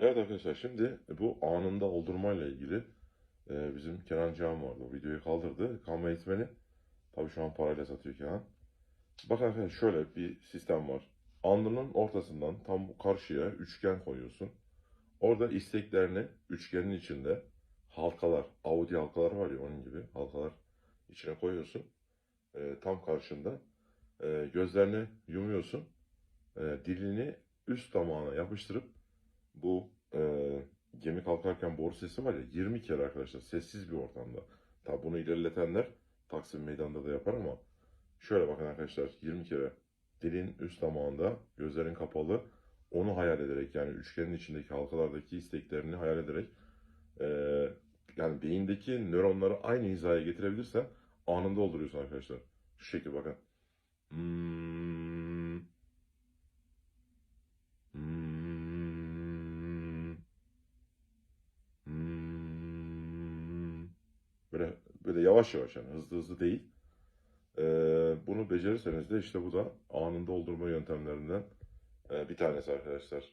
Evet arkadaşlar şimdi bu anında oldurmayla ilgili e, bizim Kenan Can vardı. O videoyu kaldırdı. Kanma eğitmeni. Tabii şu an parayla satıyor Kenan. Bakın arkadaşlar şöyle bir sistem var. Alnının ortasından tam karşıya üçgen koyuyorsun. Orada isteklerini üçgenin içinde halkalar, Audi halkaları var ya onun gibi halkalar içine koyuyorsun. E, tam karşında. E, gözlerini yumuyorsun. E, dilini üst damağına yapıştırıp bu e, gemi kalkarken boru sesi var ya 20 kere arkadaşlar sessiz bir ortamda. Tabi bunu ilerletenler Taksim Meydanı'nda da yapar ama şöyle bakın arkadaşlar 20 kere dilin üst damağında gözlerin kapalı onu hayal ederek yani üçgenin içindeki halkalardaki isteklerini hayal ederek e, yani beyindeki nöronları aynı hizaya getirebilirsen anında olduruyorsun arkadaşlar. Şu şekil bakın. Böyle böyle yavaş yavaş yani hızlı hızlı değil. Ee, bunu becerirseniz de işte bu da anında oldurma yöntemlerinden e, bir tanesi arkadaşlar.